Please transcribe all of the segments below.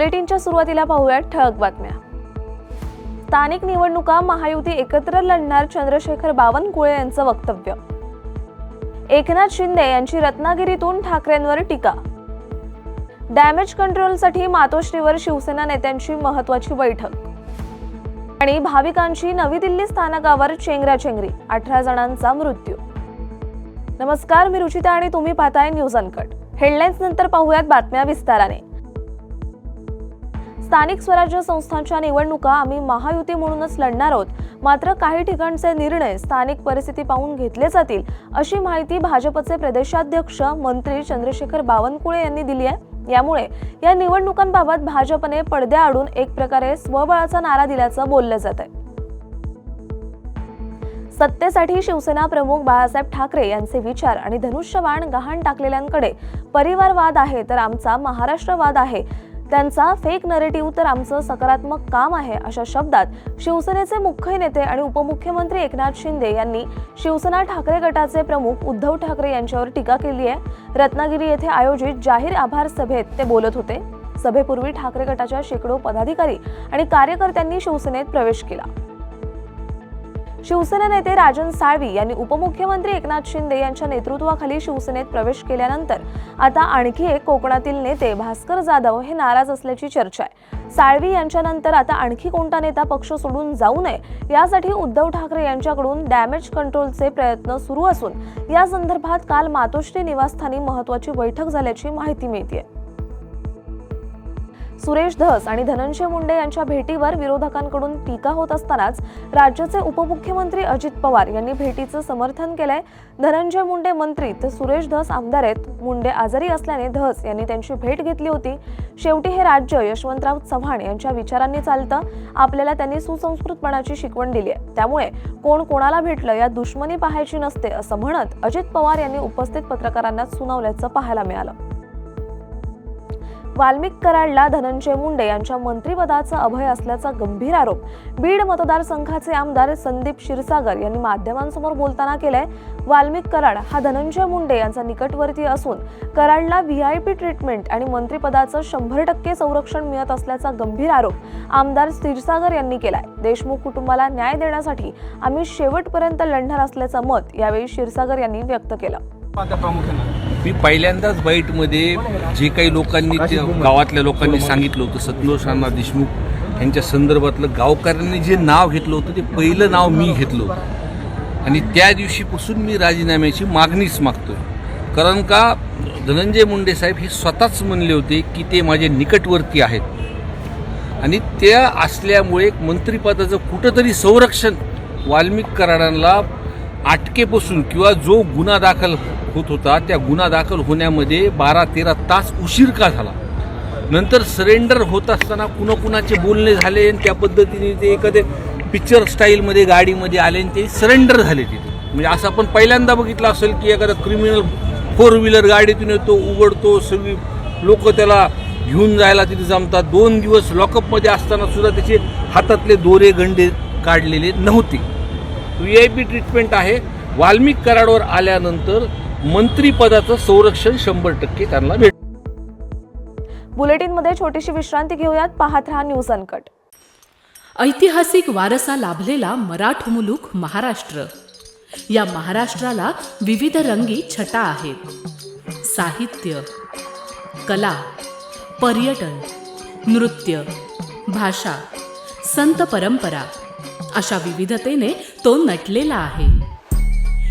बुलेटिनच्या सुरुवातीला पाहूयात ठळक बातम्या. स्थानिक निवडणुका महायुती एकत्र लढणार चंद्रशेखर बावनकुळे यांचं वक्तव्य. एकनाथ शिंदे यांची रत्नागिरीतून ठाकरेंवर टीका. डॅमेज कंट्रोलसाठी मातोश्रीवर शिवसेना नेत्यांची महत्वाची बैठक. आणि भाविकांची नवी दिल्ली स्थानकावर चेंगराचेंगरी अठरा जणांचा मृत्यू. नमस्कार मी रुचिता आणि तुम्ही पाहताय न्यूज अनकट. हेडलाईन्स नंतर पाहूयात बातम्या विस्ताराने. स्थानिक स्वराज्य संस्थांच्या निवडणुका आम्ही महायुती म्हणूनच लढणार आहोत. मात्र काही ठिकाणचे निर्णय स्थानिक परिस्थिती पाहून घेतले जातील अशी माहिती भाजपचे प्रदेशाध्यक्ष मंत्री चंद्रशेखर बावनकुळे यांनी दिली आहे. यामुळे या निवडणुकांबाबत भाजपने पडद्याआडून एक प्रकारे स्वबळाचा नारा दिल्याचं बोललं जात आहे. सत्तेसाठी शिवसेना प्रमुख बाळासाहेब ठाकरे यांचे विचार आणि धनुष्यबाण गहाण टाकलेल्यांकडे परिवारवाद आहे तर आमचा महाराष्ट्रवाद आहे. त्यांचा फेक नरेटिव्ह तर आमचं सकारात्मक काम आहे अशा शब्दात शिवसेनेचे मुख्य नेते आणि उपमुख्यमंत्री एकनाथ शिंदे यांनी शिवसेना ठाकरे गटाचे प्रमुख उद्धव ठाकरे यांच्यावर टीका केली आहे. रत्नागिरी येथे आयोजित जाहीर आभार सभेत ते बोलत होते. सभेपूर्वी ठाकरे गटाच्या शेकडो पदाधिकारी आणि कार्यकर्त्यांनी शिवसेनेत प्रवेश केला. शिवसेना नेते राजन साळवी यांनी उपमुख्यमंत्री एकनाथ शिंदे यांच्या नेतृत्वाखाली शिवसेनेत प्रवेश केल्यानंतर आता आणखी एक कोकणातील नेते भास्कर जाधव हे नाराज असल्याची चर्चा आहे. साळवी यांच्यानंतर आता आणखी कोणता नेता पक्ष सोडून जाऊ नये यासाठी उद्धव ठाकरे यांच्याकडून डॅमेज कंट्रोलचे प्रयत्न सुरू असून या संदर्भात काल मातोश्री निवासस्थानी महत्वाची बैठक झाल्याची माहिती मिळते सुरेश धस आणि धनंजय मुंडे यांच्या भेटीवर विरोधकांकडून टीका होत असतानाच राज्याचे उपमुख्यमंत्री अजित पवार यांनी भेटीचं समर्थन केलंय. धनंजय मुंडे मंत्री तर सुरेश धस आमदार आहेत. मुंडे आजारी असल्याने धस यांनी त्यांची भेट घेतली होती. शेवटी हे राज्य यशवंतराव चव्हाण यांच्या विचारांनी चालतं. आपल्याला त्यांनी सुसंस्कृतपणाची शिकवण दिली आहे. त्यामुळे कोण कोणाला भेटलं या दुश्मनी पाहायची नसते असं म्हणत अजित पवार यांनी उपस्थित पत्रकारांना सुनावल्याचं पाहायला मिळालं. वाल्मिक कराडला धनंजय मुंडे यांच्या मंत्रिपदाचा अभय असल्याचा गंभीर आरोप. बीड मतदारसंघाचे आमदार संदीप क्षीरसागर यांनी माध्यमांसमोर बोलताना केलाय वाल्मिक कराड हा धनंजय मुंडे यांचा निकटवर्ती असून कराडला व्ही आय पी ट्रीटमेंट आणि मंत्रिपदाचं शंभर टक्के संरक्षण मिळत असल्याचा गंभीर आरोप आमदार क्षीरसागर यांनी केलाय. देशमुख कुटुंबाला न्याय देण्यासाठी आम्ही शेवटपर्यंत लढणार असल्याचं मत यावेळी क्षीरसागर यांनी व्यक्त केलं. मी पहिल्यांदाच बाईटमध्ये जे काही लोकांनी ते गावातल्या लोकांनी सांगितलं होतं सतनोज राणा देशमुख यांच्या संदर्भातलं गावकऱ्यांनी जे नाव घेतलं होतं ते पहिलं नाव मी घेतलं होतं. आणि त्या दिवशीपासून मी राजीनाम्याची मागणीच मागतोय. कारण का धनंजय मुंडे साहेब हे स्वतःच म्हणले होते की ते माझे निकटवर्ती आहेत. आणि त्या असल्यामुळे एक मंत्रिपदाचं कुठंतरी संरक्षण वाल्मिक कराडांना अटकेपासून किंवा जो गुन्हा दाखल होत होता त्या गुन्हा दाखल होण्यामध्ये बारा तेरा तास उशीर का झाला? नंतर सरेंडर होत असताना कुणा कुणाचे बोलणे झाले आणि त्या पद्धतीने ते एखादे पिक्चर स्टाईलमध्ये गाडीमध्ये आले आणि ते सरेंडर झाले तिथे. म्हणजे असं आपण पहिल्यांदा बघितलं असेल की एखादा क्रिमिनल फोर व्हीलर गाडीतून येतो उघडतो सगळी लोक त्याला घेऊन जायला तिथे जमतात. दोन दिवस लॉकअपमध्ये असताना सुद्धा त्याचे हातातले दोरे गंडे काढलेले नव्हते. व्ही आय पी ट्रीटमेंट आहे. वाल्मिक कराडवर आल्यानंतर मंत्रिपदाचं संरक्षण शंभर टक्के त्यांना भेट बुलेटिनमध्ये छोटीशी विश्रांती घेऊयात. पाहत रहा न्यूज अनकट ऐतिहासिक वारसा लाभलेला मराठ मुलूक महाराष्ट्र. या महाराष्ट्राला विविध रंगी छटा आहेत. साहित्य कला पर्यटन नृत्य भाषा संत परंपरा अशा विविधतेने तो नटलेला आहे.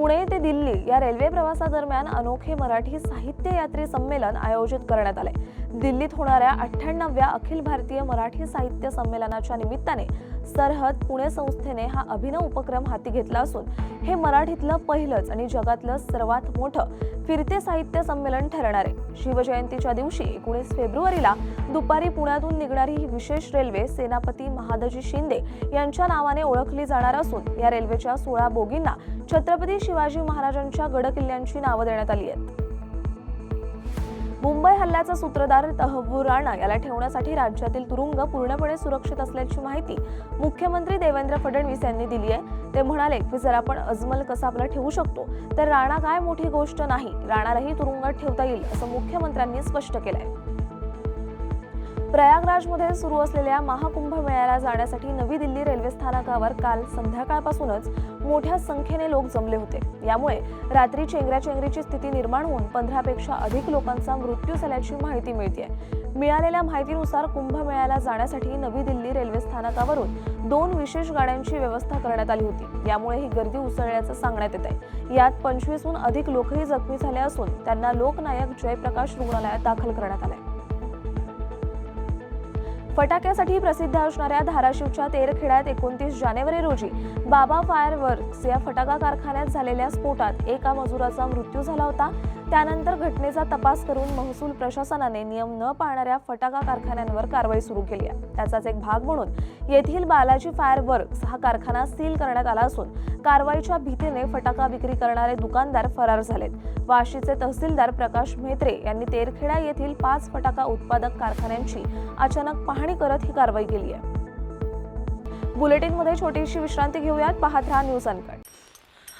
पुणे ते दिल्ली या रेल्वे प्रवासादरम्यान अनोखे मराठी साहित्य यात्री संमेलन आयोजित करण्यात आले. दिल्लीत होणाऱ्या अठ्ठ्याण्णव्या अखिल भारतीय मराठी साहित्य संमेलनाच्या निमित्ताने सरहद पुणे संस्थेने हा अभिनव उपक्रम हाती घेतला असून हे मराठीतलं पहिलंच आणि जगातलं सर्वात मोठं फिरते साहित्य संमेलन ठरणार आहे. शिवजयंतीच्या दिवशी एकोणीस फेब्रुवारीला दुपारी पुण्यातून निघणारी ही विशेष रेल्वे सेनापती महादजी शिंदे यांच्या नावाने ओळखली जाणार असून या रेल्वेच्या सोळा बोगींना छत्रपती शिवाजी महाराजांच्या गडकिल्ल्यांची नावं देण्यात आली आहेत. मुंबई हल्ल्याचा सूत्रधार तहव्वूर राणा याला ठेवण्यासाठी राज्यातील तुरुंग पूर्णपणे सुरक्षित असल्याची माहिती मुख्यमंत्री देवेंद्र फडणवीस यांनी दिली आहे. ते म्हणाले की जर आपण अजमल कसाबला ठेवू शकतो तर राणा काय मोठी गोष्ट नाही. राणालाही तुरुंगात ठेवता येईल असं मुख्यमंत्र्यांनी स्पष्ट केलंय. प्रयागराजमध्ये सुरू असलेल्या महाकुंभ मेळ्याला जाण्यासाठी नवी दिल्ली रेल्वे स्थानकावर काल संध्याकाळपासूनच मोठ्या संख्येने लोक जमले होते. यामुळे रात्री चेंगराचेंगरीची स्थिती निर्माण होऊन पंधरापेक्षा अधिक लोकांचा मृत्यू झाल्याची माहिती मिळते मिळालेल्या माहितीनुसार कुंभमेळ्याला जाण्यासाठी नवी दिल्ली रेल्वे स्थानकावरून दोन विशेष गाड्यांची व्यवस्था करण्यात आली होती. यामुळे ही गर्दी उसळल्याचं सांगण्यात येत आहे यात पंचवीसहून अधिक लोकही जखमी झाले असून त्यांना लोकनायक जयप्रकाश रुग्णालयात दाखल करण्यात आले फटाक्यासाठी प्रसिद्ध असणाऱ्या धाराशिवच्या तेरखेड्यात एकोणतीस जानेवारी रोजी बाबा फायर वर्क्स या फटाका कारखान्यात झालेल्या स्फोटात एका मजुराचा मृत्यू झाला होता. त्यानंतर घटनेचा तपास करून महसूल प्रशासनाने नियम न पाळणाऱ्या फटाका कारखान्यांवर कारवाई सुरू केली आहे. त्याचाच एक भाग म्हणून येथील बालाजी फायर वर्क्स हा कारखाना सील करण्यात आला असून कारवाईच्या भीतीने फटाका विक्री करणारे दुकानदार फरार झालेत. वाशीचे तहसीलदार प्रकाश म्हेत्रे यांनी तेरखेडा येथील पाच फटाका उत्पादक कारखान्यांची अचानक पाहणी करत ही कारवाई केली आहे. बुलेटिनमध्ये छोटीशी विश्रांती घेऊयात. पाहत राहा न्यूज अनकट.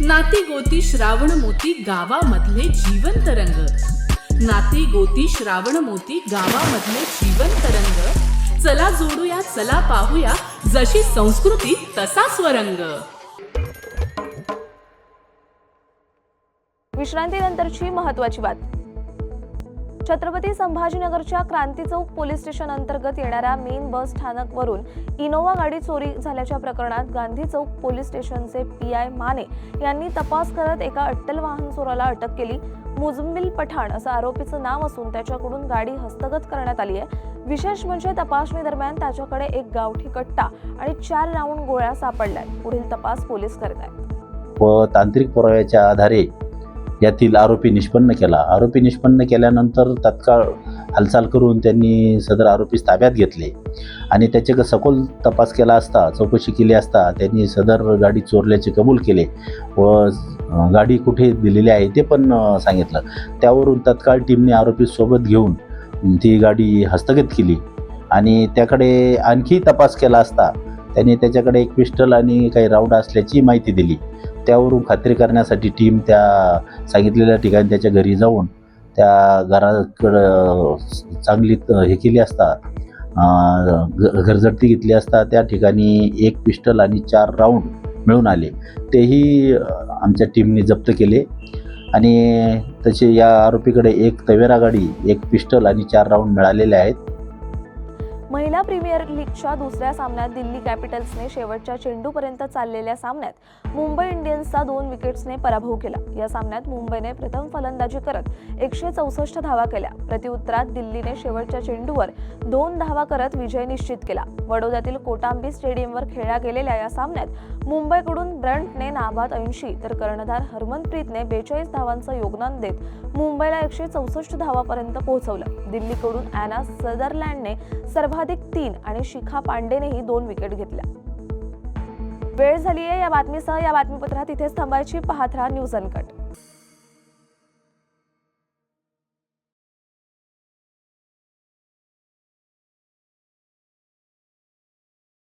नाती गोती श्रावण मोती गावामधले जीवंत रंग नाती गोती श्रावण मोती गावामधले जीवंत रंग चला जोडूया चला पाहूया जशी संस्कृती तसा स्वरंग. विश्रांतीनंतरची महत्वाची बातमी. छत्रपती संभाजीनगरच्या क्रांती चौक पोलीस स्टेशन अंतर्गत येणाऱ्या मेन बस स्थानक वरून इनोवा गाडी चोरी झाल्याच्या प्रकरणात गांधी चौक पोलीस स्टेशनचे पी आय माने यांनी तपास करत एका अट्टल वाहन चोराला अटक केली. मुजम्मिल पठाण असं आरोपीचं नाव असून त्याच्याकडून गाडी हस्तगत करण्यात आली आहे. विशेष म्हणजे तपासणी दरम्यान त्याच्याकडे एक गावठी कट्टा आणि चार राऊंड गोळ्या सापडल्या पुढील तपास पोलीस करत आहेत. व तांत्रिक पुराव्याच्या आधारे यातील आरोपी निष्पन्न केला. आरोपी निष्पन्न केल्यानंतर तत्काळ हालचाल करून त्यांनी सदर आरोपीस ताब्यात घेतले. आणि त्याचे सखोल तपास केला असता चौकशी केली असता त्यांनी सदर गाडी चोरल्याचे कबूल केले व गाडी कुठे दिलेली आहे ते पण सांगितलं. त्यावरून तत्काळ टीमने आरोपी सोबत घेऊन ती गाडी हस्तगत केली. आणि त्याकडे आणखी तपास केला असता त्याने त्याच्याकडे एक पिस्टल आणि काही राऊंड असल्याची माहिती दिली. त्यावरून खात्री करण्यासाठी टीम त्या सांगितलेल्या ठिकाणी त्याच्या घरी जाऊन त्या घराकडं चांगली हे केली असता घरझडती घेतली असता त्या ठिकाणी एक पिस्टल आणि चार राऊंड मिळून आले. तेही आमच्या टीमने जप्त केले. आणि तसे या आरोपीकडे एक तवेरा गाडी एक पिस्टल आणि चार राऊंड मिळालेले आहेत. महिला प्रीमियर लीगच्या दुसऱ्या सामन्यात दिल्ली कॅपिटल्सने शेवटच्या चेंडूपर्यंत चाललेल्या सामन्यात मुंबई इंडियन्सचा दोन विकेट्सने पराभव केला. या सामन्यात मुंबईने प्रथम फलंदाजी करत एकशे चौसष्ट धावा केल्या. प्रतिउत्तरात दिल्लीने शेवटच्या चेंडूवर दोन धावा करत विजय निश्चित केला. वडोद्यातील कोटांबी स्टेडियमवर खेळल्या गेलेल्या या सामन्यात मुंबईकडून ब्रंटने नाबाद ऐंशी तर कर्णधार हरमनप्रीतने बेचाळीस धावांचं योगदान देत मुंबईला एकशे चौसष्ट धावापर्यंत पोहोचवलं. दिल्लीकडून अॅना सदरलँडने सर्व सर्वाधिक तीन आणि शिखा पांडेनेही दोन विकेट घेतल्या. वेळ झाली आहे या बातमीसह या बातमीपत्रात इथेच थांबायची पाहत राहा न्यूज अनकट